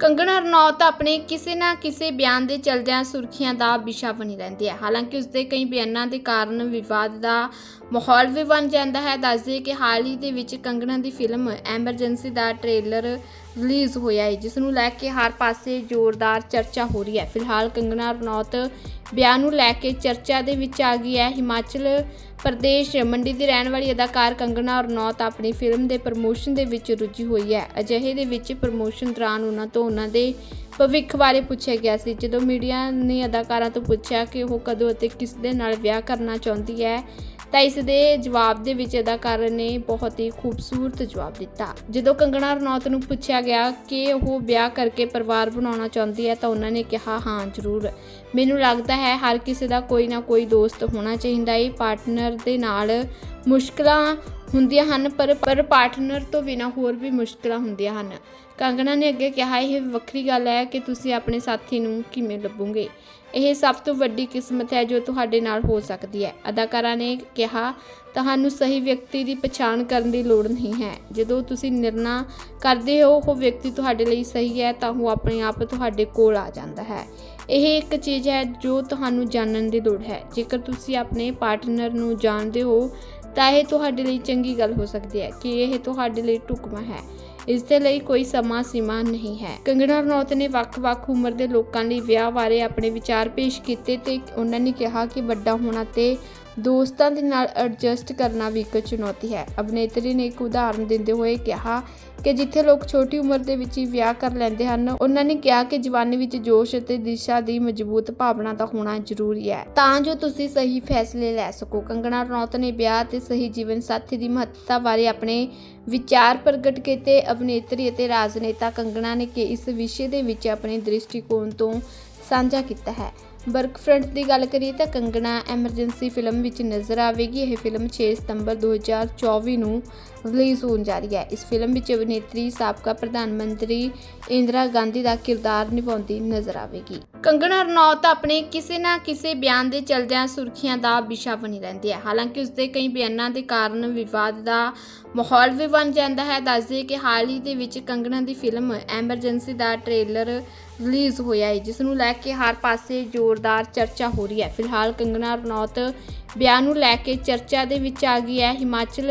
ਕੰਗਣਾ ਰਣੌਤ ਆਪਣੇ ਕਿਸੇ ਨਾ ਕਿਸੇ ਬਿਆਨ ਦੇ ਚਲਦਿਆਂ ਸੁਰਖੀਆਂ ਦਾ ਵਿਸ਼ਾ ਬਣੀ ਰਹਿੰਦੀ ਹੈ। ਹਾਲਾਂਕਿ ਉਸਦੇ ਕਈ ਬਿਆਨਾਂ ਦੇ ਕਾਰਨ ਵਿਵਾਦ ਦਾ ਮਾਹੌਲ ਵੀ ਬਣ ਜਾਂਦਾ ਹੈ। ਦੱਸਦੇ ਕਿ ਹਾਲ ਹੀ ਦੇ ਵਿੱਚ ਕੰਗਣਾ ਦੀ ਫਿਲਮ ਐਮਰਜੈਂਸੀ ਦਾ ਟ੍ਰੇਲਰ ਰਿਲੀਜ਼ ਹੋਇਆ ਹੈ, ਜਿਸ ਨੂੰ ਲੈ ਕੇ ਹਰ ਪਾਸੇ ਜ਼ੋਰਦਾਰ ਚਰਚਾ ਹੋ ਰਹੀ ਹੈ। ਫਿਲਹਾਲ ਕੰਗਣਾ ਰਣੌਤ ਬਿਆਨ ਨੂੰ ਲੈ ਕੇ ਚਰਚਾ ਦੇ ਵਿੱਚ ਆ ਗਈ ਹੈ। ਹਿਮਾਚਲ ਪ੍ਰਦੇਸ਼ ਮੰਡੀ ਦੀ ਰਹਿਣ ਵਾਲੀ ਅਦਾਕਾਰ ਕੰਗਣਾ ਰਣੌਤ ਆਪਣੀ ਫਿਲਮ ਦੇ ਪ੍ਰਮੋਸ਼ਨ ਦੇ ਵਿੱਚ ਰੁੱਝੀ ਹੋਈ ਹੈ। ਅਜਿਹੇ ਦੇ ਵਿੱਚ ਪ੍ਰਮੋਸ਼ਨ ਦੌਰਾਨ ਉਹਨਾਂ ਤੋਂ ਉਹਨਾਂ ਦੇ ਭਵਿੱਖ ਬਾਰੇ ਪੁੱਛਿਆ ਗਿਆ ਸੀ। ਜਦੋਂ ਮੀਡੀਆ ਨੇ ਅਦਾਕਾਰਾਂ ਤੋਂ ਪੁੱਛਿਆ ਕਿ ਉਹ ਕਦੋਂ ਅਤੇ ਕਿਸ ਦੇ ਨਾਲ ਵਿਆਹ ਕਰਨਾ ਚਾਹੁੰਦੀ ਹੈ, ਤਾਂ ਇਸ ਦੇ ਜਵਾਬ ਦੇ ਵਿੱਚ ਅਦਾਕਾਰ ਨੇ ਬਹੁਤ ਹੀ ਖੂਬਸੂਰਤ ਜਵਾਬ ਦਿੱਤਾ। ਜਦੋਂ ਕੰਗਣਾ ਰਣੌਤ ਨੂੰ ਪੁੱਛਿਆ ਗਿਆ ਕਿ ਉਹ ਵਿਆਹ ਕਰਕੇ ਪਰਿਵਾਰ ਬਣਾਉਣਾ ਚਾਹੁੰਦੀ ਹੈ ਤਾਂ ਉਹਨਾਂ ਨੇ ਕਿਹਾ, ਹਾਂ, ਜ਼ਰੂਰ। ਮੈਨੂੰ ਲੱਗਦਾ ਹੈ ਹਰ ਕਿਸੇ ਦਾ ਕੋਈ ਨਾ ਕੋਈ ਦੋਸਤ ਹੋਣਾ ਚਾਹੀਦਾ ਹੈ। ਪਾਰਟਨਰ ਦੇ ਨਾਲ ਮੁਸ਼ਕਲਾਂ ਹੁੰਦੀਆਂ ਹਨ, ਪਰ ਪਰ ਪਾਰਟਨਰ ਤੋਂ ਬਿਨਾ ਹੋਰ ਵੀ ਮੁਸ਼ਕਲਾਂ ਹੁੰਦੀਆਂ ਹਨ। ਕੰਗਣਾ ਨੇ ਅੱਗੇ ਕਿਹਾ, ਇਹ ਵੱਖਰੀ ਗੱਲ ਹੈ ਕਿ ਤੁਸੀਂ ਆਪਣੇ ਸਾਥੀ ਨੂੰ ਕਿਵੇਂ ਲੱਭੋਗੇ? ਇਹ ਸਭ ਤੋਂ ਵੱਡੀ ਕਿਸਮਤ ਹੈ ਜੋ ਤੁਹਾਡੇ ਨਾਲ ਹੋ ਸਕਦੀ ਹੈ। ਅਦਾਕਾਰਾ ਨੇ ਕਿਹਾ, ਤੁਹਾਨੂੰ ਸਹੀ ਵਿਅਕਤੀ ਦੀ ਪਛਾਣ ਕਰਨ ਦੀ ਲੋੜ ਨਹੀਂ ਹੈ। ਜਦੋਂ ਤੁਸੀਂ ਨਿਰਣਾ ਕਰਦੇ ਹੋ, ਉਹ ਵਿਅਕਤੀ ਤੁਹਾਡੇ ਲਈ ਸਹੀ ਹੈ, ਤਾਂ ਉਹ ਆਪਣੇ ਆਪ ਤੁਹਾਡੇ ਕੋਲ ਆ ਜਾਂਦਾ ਹੈ। ਇਹ ਇੱਕ ਚੀਜ਼ ਹੈ ਜੋ ਤੁਹਾਨੂੰ ਜਾਣਨ ਦੀ ਲੋੜ ਹੈ। ਜੇਕਰ ਤੁਸੀਂ ਆਪਣੇ ਪਾਰਟਨਰ ਨੂੰ ਜਾਣਦੇ ਹੋ ਤਾਂ ਇਹ ਤੁਹਾਡੇ ਲਈ ਚੰਗੀ ਗੱਲ ਹੋ ਸਕਦੀ ਹੈ ਕਿ ਇਹ ਤੁਹਾਡੇ ਲਈ ਢੁਕਵਾਂ ਹੈ। ਇਸ ਦੇ ਲਈ ਕੋਈ ਸਮਾਂ ਸੀਮਾ ਨਹੀਂ ਹੈ। ਕੰਗਣਾ ਰਣੌਤ ਨੇ ਵੱਖ-ਵੱਖ ਉਮਰ ਦੇ ਲੋਕਾਂ ਲਈ ਵਿਆਹ ਬਾਰੇ ਆਪਣੇ ਵਿਚਾਰ ਪੇਸ਼ ਕੀਤੇ ਤੇ ਉਹਨਾਂ ਨੇ ਕਿਹਾ ਕਿ ਵੱਡਾ ਹੋਣਾ ਤੇ ਦੋਸਤਾਂ ਦੇ ਨਾਲ ਐਡਜਸਟ ਕਰਨਾ ਵੀ ਇੱਕ ਚੁਣੌਤੀ ਹੈ। ਅਭਿਨੇਤਰੀ ਨੇ ਇੱਕ ਉਦਾਹਰਨ ਦਿੰਦੇ ਹੋਏ ਕਿਹਾ ਕਿ ਜਿੱਥੇ ਲੋਕ ਛੋਟੀ ਉਮਰ ਦੇ ਵਿੱਚ ਹੀ ਵਿਆਹ ਕਰ ਲੈਂਦੇ ਹਨ, ਉਹਨਾਂ ਨੇ ਕਿਹਾ ਕਿ ਜਵਾਨੀ ਵਿੱਚ ਜੋਸ਼ ਅਤੇ ਦਿਸ਼ਾ ਦੀ ਮਜ਼ਬੂਤ ਭਾਵਨਾ ਦਾ ਹੋਣਾ ਜ਼ਰੂਰੀ ਹੈ। ਤਾਂ ਜੋ ਤੁਸੀਂ ਸਹੀ ਫੈਸਲੇ ਲੈ ਸਕੋ। ਕੰਗਣਾ ਰਣੌਤ ਨੇ ਵਿਆਹ ਤੇ ਸਹੀ ਜੀਵਨ ਸਾਥੀ ਦੀ ਮਹੱਤਤਾ ਬਾਰੇ ਆਪਣੇ ਵਿਚਾਰ ਪ੍ਰਗਟ ਕੀਤੇ। ਅਭਿਨੇਤਰੀ ਅਤੇ ਰਾਜਨੇਤਾ ਕੰਗਣਾ ਨੇ ਕਿ ਇਸ ਵਿਸ਼ੇ ਦੇ ਵਿੱਚ ਆਪਣੇ ਦ੍ਰਿਸ਼ਟੀਕੋਣ ਤੋਂ ਸਾਂਝਾ ਕੀਤਾ ਹੈ। ਵਰਕ ਫਰੰਟ ਦੀ ਗੱਲ ਕਰੀਏ ਤਾਂ ਕੰਗਣਾ ਐਮਰਜੈਂਸੀ ਫਿਲਮ ਵਿੱਚ ਨਜ਼ਰ ਆਵੇਗੀ। ਇਹ ਫਿਲਮ 6 ਸਤੰਬਰ 2024 ਨੂੰ ਰਿਲੀਜ਼ ਹੋਣ ਜਾ ਰਹੀ ਹੈ। ਇਸ ਫਿਲਮ ਵਿੱਚ ਅਭਿਨੇਤਰੀ ਸਾਬਕਾ ਪ੍ਰਧਾਨ ਮੰਤਰੀ ਇੰਦਰਾ ਗਾਂਧੀ ਦਾ ਕਿਰਦਾਰ ਨਿਭਾਉਂਦੀ ਨਜ਼ਰ ਆਵੇਗੀ। ਕੰਗਣਾ ਰਣੌਤ ਆਪਣੇ ਕਿਸੇ ਨਾ ਕਿਸੇ ਬਿਆਨ ਦੇ ਚਲਦਿਆਂ ਸੁਰਖੀਆਂ ਦਾ ਵਿਸ਼ਾ ਬਣੀ ਰਹਿੰਦੀ ਹੈ। ਹਾਲਾਂਕਿ ਉਸਦੇ ਕਈ ਬਿਆਨਾਂ ਦੇ ਕਾਰਨ ਵਿਵਾਦ ਦਾ ਮਾਹੌਲ ਵੀ ਬਣ ਜਾਂਦਾ ਹੈ। ਦੱਸਦੇ ਕਿ ਹਾਲ ਹੀ ਦੇ ਵਿੱਚ ਕੰਗਣਾ ਦੀ ਫਿਲਮ ਐਮਰਜੈਂਸੀ ਦਾ ਟ੍ਰੇਲਰ ਰਿਲੀਜ਼ ਹੋਇਆ ਹੈ, ਜਿਸ ਨੂੰ ਲੈ ਕੇ ਹਰ ਪਾਸੇ ਜ਼ੋਰਦਾਰ ਚਰਚਾ ਹੋ ਰਹੀ ਹੈ। ਫਿਲਹਾਲ ਕੰਗਣਾ ਰਣੌਤ ਬਿਆਨ ਨੂੰ ਲੈ ਕੇ ਚਰਚਾ ਦੇ ਵਿੱਚ ਆ ਗਈ ਹੈ। ਹਿਮਾਚਲ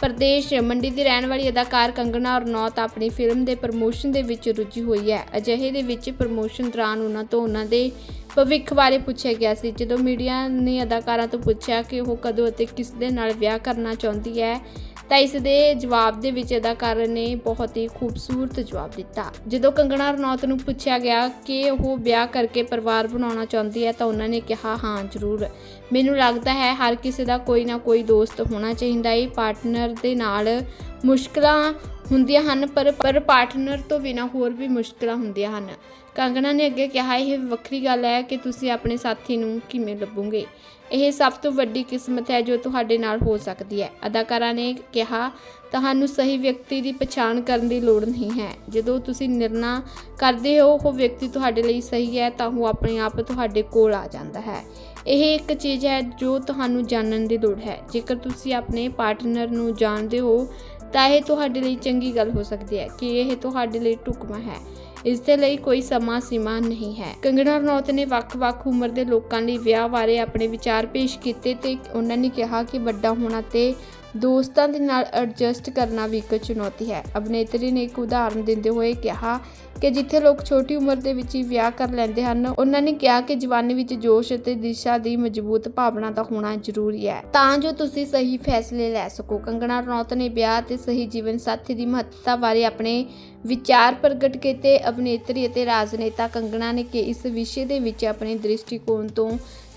ਪ੍ਰਦੇਸ਼ ਮੰਡੀ ਦੀ ਰਹਿਣ ਵਾਲੀ ਅਦਾਕਾਰ ਕੰਗਣਾ ਰਣੌਤ ਆਪਣੀ ਫਿਲਮ ਦੇ ਪ੍ਰਮੋਸ਼ਨ ਦੇ ਵਿੱਚ ਰੁੱਝੀ ਹੋਈ ਹੈ। ਅਜਿਹੇ ਦੇ ਵਿੱਚ ਪ੍ਰਮੋਸ਼ਨ ਦੌਰਾਨ ਉਹਨਾਂ ਤੋਂ ਉਹਨਾਂ ਦੇ ਭਵਿੱਖ ਬਾਰੇ ਪੁੱਛਿਆ ਗਿਆ ਸੀ। ਜਦੋਂ ਮੀਡੀਆ ਨੇ ਅਦਾਕਾਰਾਂ ਤੋਂ ਪੁੱਛਿਆ ਕਿ ਉਹ ਕਦੋਂ ਅਤੇ ਕਿਸ ਦੇ ਨਾਲ ਵਿਆਹ ਕਰਨਾ ਚਾਹੁੰਦੀ ਹੈ ਤਾਂ ਇਸ ਦੇ ਜਵਾਬ ਦੇ ਵਿੱਚ ਅਦਾਕਾਰ ਨੇ ਬਹੁਤ ਹੀ ਖੂਬਸੂਰਤ ਜਵਾਬ ਦਿੱਤਾ। ਜਦੋਂ ਕੰਗਣਾ ਰਣੌਤ ਨੂੰ ਪੁੱਛਿਆ ਗਿਆ ਕਿ ਉਹ ਵਿਆਹ ਕਰਕੇ ਪਰਿਵਾਰ ਬਣਾਉਣਾ ਚਾਹੁੰਦੀ ਹੈ ਤਾਂ ਉਹਨਾਂ ਨੇ ਕਿਹਾ, ਹਾਂ, ਜ਼ਰੂਰ। ਮੈਨੂੰ ਲੱਗਦਾ ਹੈ ਹਰ ਕਿਸੇ ਦਾ ਕੋਈ ਨਾ ਕੋਈ ਦੋਸਤ ਹੋਣਾ ਚਾਹੀਦਾ ਹੈ। ਪਾਰਟਨਰ ਦੇ ਨਾਲ ਮੁਸ਼ਕਲਾਂ ਹੁੰਦੀਆਂ ਹਨ, ਪਰ ਪਰ ਪਾਰਟਨਰ ਤੋਂ ਬਿਨਾ ਹੋਰ ਵੀ ਮੁਸ਼ਕਲਾਂ ਹੁੰਦੀਆਂ ਹਨ। ਕੰਗਣਾ ਨੇ ਅੱਗੇ ਕਿਹਾ, ਇਹ ਵੱਖਰੀ ਗੱਲ ਹੈ ਕਿ ਤੁਸੀਂ ਆਪਣੇ ਸਾਥੀ ਨੂੰ ਕਿਵੇਂ ਲੱਭੋਗੇ? ਇਹ ਸਭ ਤੋਂ ਵੱਡੀ ਕਿਸਮਤ ਹੈ ਜੋ ਤੁਹਾਡੇ ਨਾਲ ਹੋ ਸਕਦੀ ਹੈ। ਅਦਾਕਾਰਾ ਨੇ ਕਿਹਾ, ਤੁਹਾਨੂੰ ਸਹੀ ਵਿਅਕਤੀ ਦੀ ਪਛਾਣ ਕਰਨ ਦੀ ਲੋੜ ਨਹੀਂ ਹੈ। ਜਦੋਂ ਤੁਸੀਂ ਨਿਰਣਾ ਕਰਦੇ ਹੋ, ਉਹ ਵਿਅਕਤੀ ਤੁਹਾਡੇ ਲਈ ਸਹੀ ਹੈ, ਤਾਂ ਉਹ ਆਪਣੇ ਆਪ ਤੁਹਾਡੇ ਕੋਲ ਆ ਜਾਂਦਾ ਹੈ। ਇਹ ਇੱਕ ਚੀਜ਼ ਹੈ ਜੋ ਤੁਹਾਨੂੰ ਜਾਣਨ ਦੀ ਲੋੜ ਹੈ। ਜੇਕਰ ਤੁਸੀਂ ਆਪਣੇ ਪਾਰਟਨਰ ਨੂੰ ਜਾਣਦੇ ਹੋ ਤਾਂ ਇਹ ਤੁਹਾਡੇ ਲਈ ਚੰਗੀ ਗੱਲ ਹੋ ਸਕਦੀ ਹੈ ਕਿ ਇਹ ਤੁਹਾਡੇ ਲਈ ਢੁਕਵਾਂ ਹੈ। ਇਸ ਦੇ ਲਈ ਕੋਈ ਸਮਾਂ ਸੀਮਾ ਨਹੀਂ ਹੈ। ਕੰਗਣਾ ਰਣੌਤ ਨੇ ਵੱਖ-ਵੱਖ ਉਮਰ ਦੇ ਲੋਕਾਂ ਲਈ ਵਿਆਹ ਬਾਰੇ ਆਪਣੇ ਵਿਚਾਰ ਪੇਸ਼ ਕੀਤੇ ਤੇ ਉਹਨਾਂ ਨੇ ਕਿਹਾ ਕਿ ਵੱਡਾ ਹੋਣਾ ਤੇ ਦੋਸਤਾਂ ਦੇ ਨਾਲ ਐਡਜਸਟ ਕਰਨਾ ਵੀ ਇੱਕ ਚੁਣੌਤੀ ਹੈ। ਅਭਿਨੇਤਰੀ ਨੇ ਇੱਕ ਉਦਾਹਰਨ ਦਿੰਦੇ ਹੋਏ ਕਿਹਾ ਕਿ ਜਿੱਥੇ ਲੋਕ ਛੋਟੀ ਉਮਰ ਦੇ ਵਿੱਚ ਹੀ ਵਿਆਹ ਕਰ ਲੈਂਦੇ ਹਨ, ਉਹਨਾਂ ਨੇ ਕਿਹਾ ਕਿ ਜਵਾਨੀ ਵਿੱਚ ਜੋਸ਼ ਅਤੇ ਦਿਸ਼ਾ ਦੀ ਮਜ਼ਬੂਤ ਭਾਵਨਾ ਦਾ ਹੋਣਾ ਜ਼ਰੂਰੀ ਹੈ। ਤਾਂ ਜੋ ਤੁਸੀਂ ਸਹੀ ਫੈਸਲੇ ਲੈ ਸਕੋ। ਕੰਗਣਾ ਰਣੌਤ ਨੇ ਵਿਆਹ ਤੇ ਸਹੀ ਜੀਵਨ ਸਾਥੀ ਦੀ ਮਹੱਤਤਾ ਬਾਰੇ ਆਪਣੇ ਵਿਚਾਰ ਪ੍ਰਗਟ ਕੀਤੇ। ਅਭਿਨੇਤਰੀ ਅਤੇ ਰਾਜਨੇਤਾ ਕੰਗਣਾ ਨੇ ਕਿ ਇਸ ਵਿਸ਼ੇ ਦੇ ਵਿੱਚ ਆਪਣੇ ਦ੍ਰਿਸ਼ਟੀਕੋਣ ਤੋਂ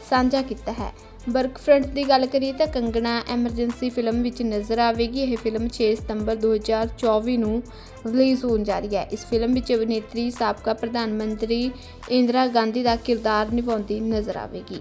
ਸਾਂਝਾ ਕੀਤਾ ਹੈ। ਵਰਕ ਫਰੰਟ ਦੀ ਗੱਲ ਕਰੀਏ ਤਾਂ ਕੰਗਣਾ ਐਮਰਜੈਂਸੀ ਫਿਲਮ ਵਿੱਚ ਨਜ਼ਰ ਆਵੇਗੀ। ਇਹ ਫਿਲਮ 6 ਸਤੰਬਰ 2024 ਨੂੰ ਰਿਲੀਜ਼ ਹੋਣ ਜਾ ਰਹੀ ਹੈ। ਇਸ ਫਿਲਮ ਵਿੱਚ ਅਭਿਨੇਤਰੀ, ਸਾਬਕਾ ਪ੍ਰਧਾਨ ਮੰਤਰੀ ਇੰਦਰਾ ਗਾਂਧੀ ਦਾ ਕਿਰਦਾਰ ਨਿਭਾਉਂਦੀ ਨਜ਼ਰ ਆਵੇਗੀ।